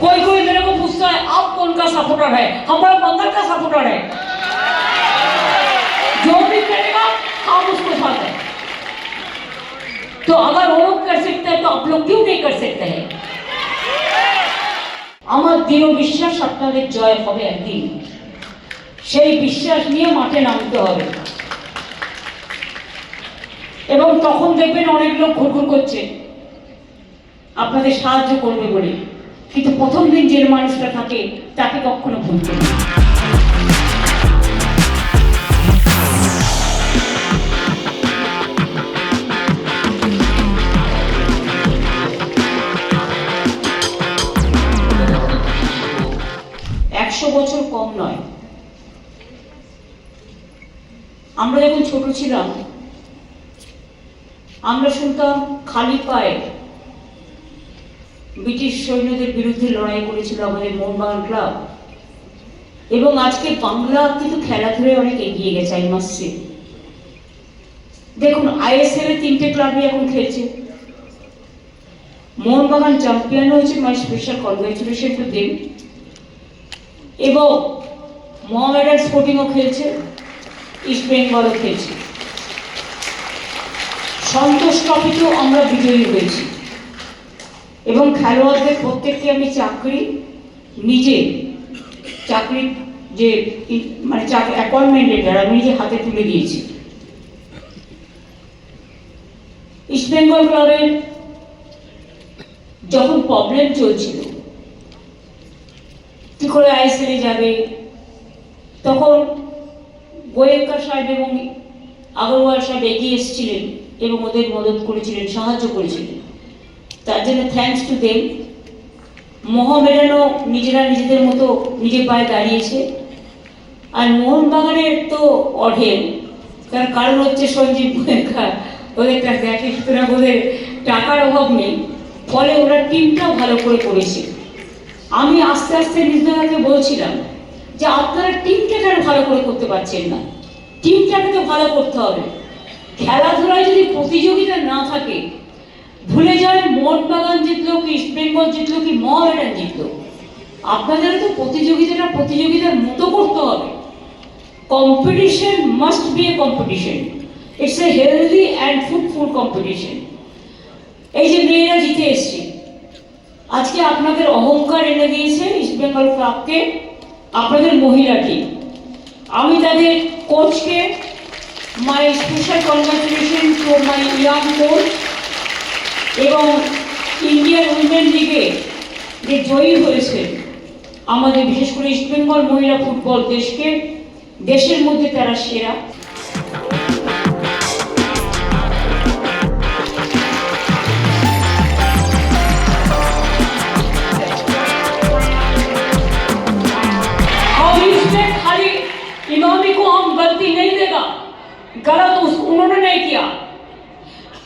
कोई कोई मेरे को पूछता है आप कौन का सपोर्टर है हमारा बंगाल का सपोर्टर है जो भी करेगा हम उसके साथ हैं तो अगर वो लोग कर सकते हैं तो आप लोग क्यों नहीं कर सकते हैं আমার দৃঢ় বিশ্বাস আপনাদের জয় হবে একদিন সেই বিশ্বাস নিয়ে মাঠে নামতে হবে এবং তখন দেখবেন অনেক লোক ঘুরঘুর করছে আপনাদের সাহায্য করবে বলে। কিন্তু প্রথম দিন যে মানুষটা থাকে, তাকে কখনো ভুলবে একশো বছর কম নয়। আমরা যখন ছোট ছিলাম, আমরা শুনতাম খালি পায়ে ব্রিটিশ সৈন্যদের বিরুদ্ধে লড়াই করেছিল আমাদের মোহনবাগান ক্লাব। এবং আজকে বাংলা কিন্তু খেলাধুলায় অনেক এগিয়ে গেছে আই মাস দেখুন আইএসএল এর তিনটে ক্লাবই এখন খেলছে। মোহনবাগান চ্যাম্পিয়ন হয়েছে my special congratulation to them এবং মোহামেডান স্পোর্টিংও খেলছে ইস্ট বেঙ্গলও খেলছে। সন্তোষ ট্রফিতেও আমরা বিজয়ী হয়েছি। এবং খেলোয়াড়দের প্রত্যেককে আমি চাকরি, নিজে চাকরি যে মানে চাকরি অ্যাপয়েন্টমেন্ট লেটার আমি নিজে হাতে তুলে দিয়েছি। ইস্টবেঙ্গল ক্লাবের যখন প্রবলেম চলছিল, কি করে আইএসএলে যাবে? তখন গোয়েঙ্কা সাহেব এবং আগরওয়াল সাহেব এগিয়ে এসেছিলেন এবং ওদের মদত করেছিলেন, সাহায্য করেছিলেন। তার জন্য থ্যাঙ্কস টু দেম মোহামেডানও নিজেরা নিজেদের মতো নিজের পায়ে দাঁড়িয়েছে। আর মোহনবাগানের তো অঢেল। তার কারণ হচ্ছে সঞ্জীব গোয়েঙ্কা ওদের কাছে দেখে সুতরাং ওদের টাকার অভাব নেই। ফলে ওরা টিমটাও ভালো করে করেছে। আমি আস্তে আস্তে নিজদাকে বলছিলাম যে, আপনারা টিমটা কেন ভালো করে করতে পারছেন না? টিমটাকে তো ভালো করতে হবে। খেলাধুলায় যদি প্রতিযোগিতা না থাকে ভুলে যায় মোহনবাগান জিতলো কি ইস্ট বেঙ্গল জিতলো কি মহামেডান জিতলো? আপনাদের তো প্রতিযোগিতাটা প্রতিযোগিতার মতো করতে হবে। Competition must be a competition it's a healthy and fruitful competition এই যে মেয়েরা জিতে এসছে। আজকে আপনাদের অহংকার এনে দিয়েছে ইস্ট বেঙ্গল ক্লাবকে আপনাদের মহিলা আমি তাদের কোচকে my special congratulation to my young coach এবং ইন্ডিয়ান উইমেন লিগে যে জয়ী হয়েছে আমাদের বিশেষ করে ইস্ট বেঙ্গল মহিলা ফুটবল দেশকে দেশের মধ্যে তারা সেরা और इसमें खाली इमामी को हम गलती नहीं देगा गलत उस उन्होंने नहीं किया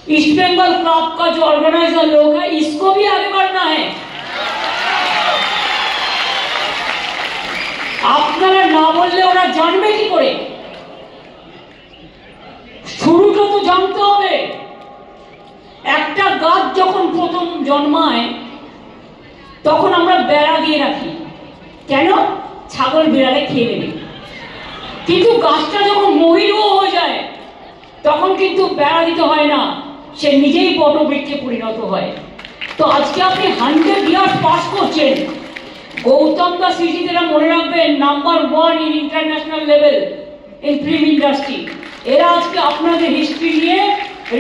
ईस्ट बंगाल क्लब का जो ऑर्गेनाइजर लोग है इसको भी आगे बढ़ना है আপনারা না বললে ওরা জানবে কি করে শুরুটা তো জানতে হবে একটা গাছ যখন প্রথম জন্মায় তখন আমরা বেড়া দিয়ে রাখি কেন ছাগল বিড়ালে খেয়ে নেবে কিন্তু গাছটা যখন মহিরুহ হয়ে যায় তখন কিন্তু বেড়া দিতে হয় না সে নিজেই বটবৃক্ষে পরিণত হয়। তো আজকে আপনি হান্ড্রেড ইয়ার্স পাস করছেন। গৌতম দাস সিজিদেরা মনে রাখবেন number one in international level in film industry এরা আজকে আপনাদের হিস্ট্রি নিয়ে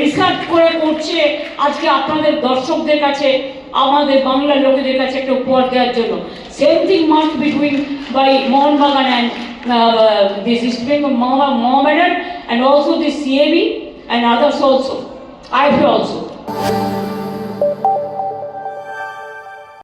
রিসার্চ করে করছে। আজকে আপনাদের দর্শকদের কাছে, আমাদের বাংলার লোকেদের কাছে একটা উপহার দেওয়ার জন্য। Same thing must between by Mohun Bagan and this East Bengal Mohammedan and also this CAB and others also IFA also